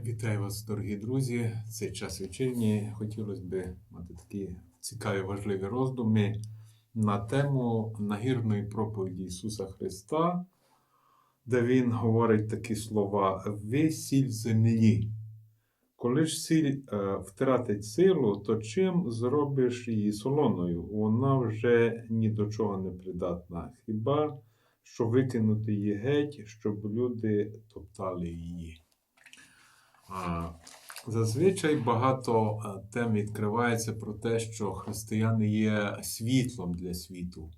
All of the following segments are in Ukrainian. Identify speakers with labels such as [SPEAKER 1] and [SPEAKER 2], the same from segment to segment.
[SPEAKER 1] Вітаю вас, дорогі друзі. Цей час вечірній. Хотілося б мати такі цікаві важливі роздуми на тему нагірної проповіді Ісуса Христа, де Він говорить такі слова: Ви сіль землі. Коли ж сіль е, втратить силу, то чим зробиш її солоною? Вона вже ні до чого не придатна. Хіба що викинути її геть, щоб люди топтали її. Зазвичай багато е, тем відкривається про те, що християни є світлом для світу.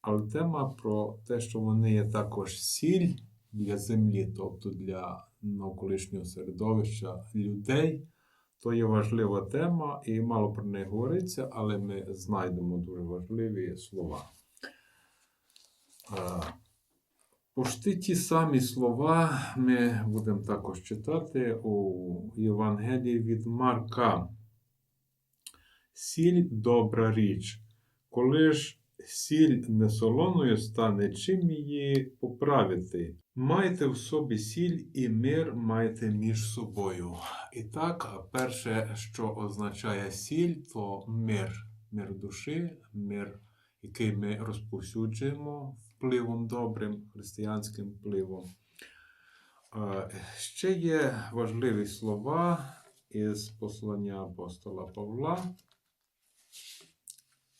[SPEAKER 1] Але тема про те, що вони є також сіль для землі, тобто для навколишнього середовища людей, то є важлива тема, і мало про неї говориться, але ми знайдемо дуже важливі слова. Пошти ті самі слова ми будемо також читати у Євангелії від Марка. Сіль добра річ. Коли ж сіль не солоною стане, чим її поправити? Майте в собі сіль і мир майте між собою. І так, перше, що означає сіль, то мир, мир душі, мир, який ми розповсюджуємо впливом добрим, християнським впливом. Е, Ще є важливі слова із послання апостола Павла,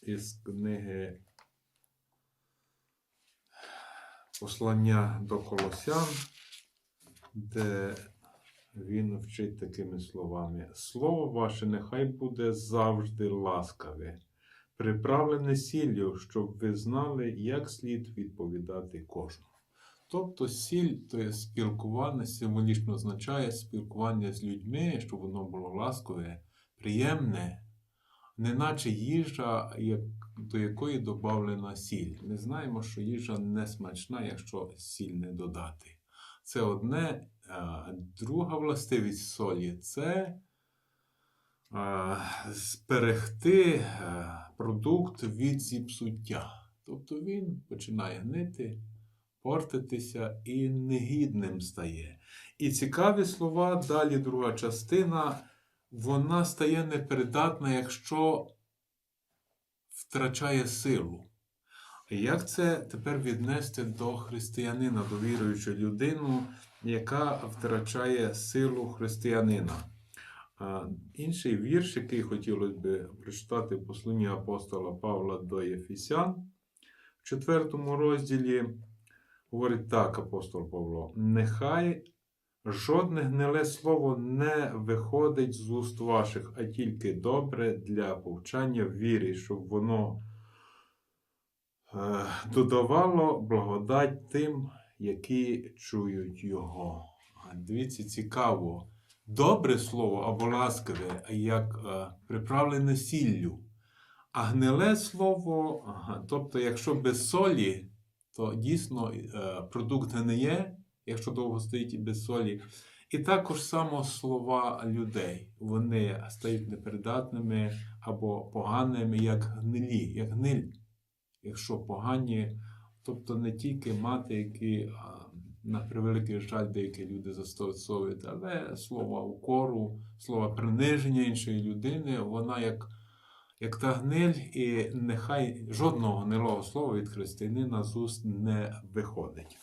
[SPEAKER 1] із книги Послання до Колосян, де він вчить такими словами: Слово ваше нехай буде завжди ласкаве приправлене сіллю, щоб ви знали, як слід відповідати кожному. Тобто сіль то є спілкування, символічно означає спілкування з людьми, щоб воно було ласкове, приємне, неначе їжа, до якої додавлена сіль. Ми знаємо, що їжа не смачна, якщо сіль не додати. Це одне, друга властивість солі це зберегти продукт від зіпсуття. Тобто він починає гнити, портитися і негідним стає. І цікаві слова, далі друга частина, вона стає непридатна, якщо втрачає силу. Як це тепер віднести до християнина, до віруючої людину, яка втрачає силу християнина? Інший вірш, який хотілося б прочитати в посланні апостола Павла до Єфісян, в четвертому розділі говорить так апостол Павло: Нехай жодне гниле слово не виходить з уст ваших, а тільки добре для повчання в вірі, щоб воно е, додавало благодать тим, які чують його. Дивіться, цікаво добре слово або ласкаве, як е, приправлене сіллю. А гниле слово, тобто, якщо без солі, то дійсно е, продукт гниє, якщо довго стоїть і без солі. І також само слова людей, вони стають непридатними або поганими, як гнилі, як гниль. Якщо погані, тобто не тільки мати, які на превеликий жаль, деякі люди застосовують, але слово укору, слово приниження іншої людини, вона як як та гниль, і нехай жодного гнилого слова від християнина з уст не виходить.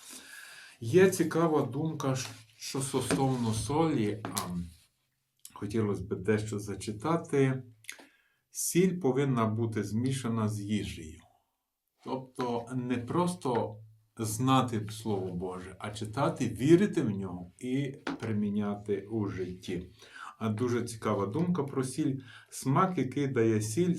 [SPEAKER 1] Є цікава думка, що стосовно солі, а, хотілося б дещо зачитати. Сіль повинна бути змішана з їжею. Тобто не просто знати Слово Боже, а читати, вірити в нього і приміняти у житті. А дуже цікава думка про сіль. Смак, який дає сіль,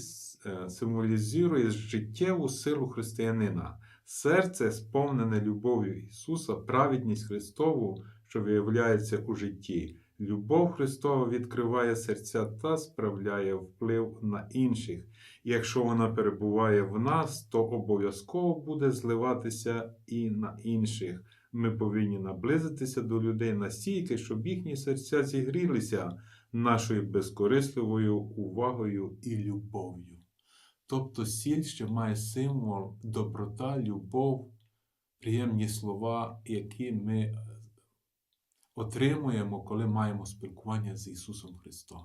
[SPEAKER 1] е, символізує життєву силу християнина. Серце, сповнене любов'ю Ісуса, праведність Христову, що виявляється у житті. Любов Христова відкриває серця та справляє вплив на інших. І якщо вона перебуває в нас, то обов'язково буде зливатися і на інших. Ми повинні наблизитися до людей настільки, щоб їхні серця зігрілися нашою безкорисливою увагою і любов'ю. Тобто сіль ще має символ доброта, любов, приємні слова, які ми отримуємо, коли маємо спілкування з Ісусом Христом.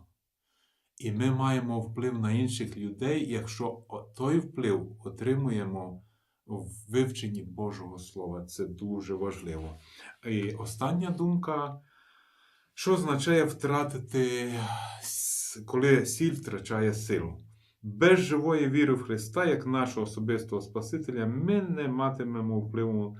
[SPEAKER 1] І ми маємо вплив на інших людей, якщо той вплив отримуємо в вивченні Божого Слова. Це дуже важливо. І остання думка, що означає втратити, коли сіль втрачає силу. Без живої віри в Христа, як нашого особистого Спасителя, ми не матимемо впливу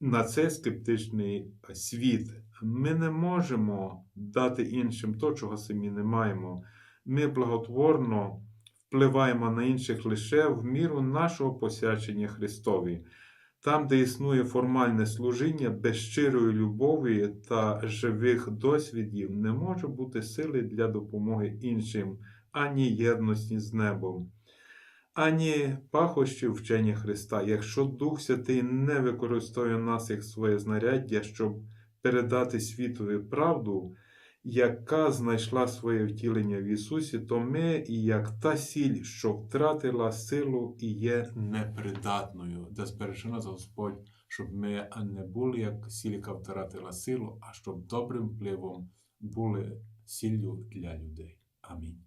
[SPEAKER 1] на цей скептичний світ. Ми не можемо дати іншим то, чого самі не маємо. Ми благотворно впливаємо на інших лише в міру нашого посвячення Христові. Там, де існує формальне служіння без щирої любові та живих досвідів, не може бути сили для допомоги іншим, ані єдності з небом, ані пахощів вчення Христа, якщо Дух Святий не використовує нас як своє знаряддя, щоб передати світові правду, яка знайшла своє втілення в Ісусі, то ми, і як та сіль, що втратила силу і є непридатною, де збережи нас Господь, щоб ми не були як сіль, втратила силу, а щоб добрим впливом були сіллю для людей. Амінь.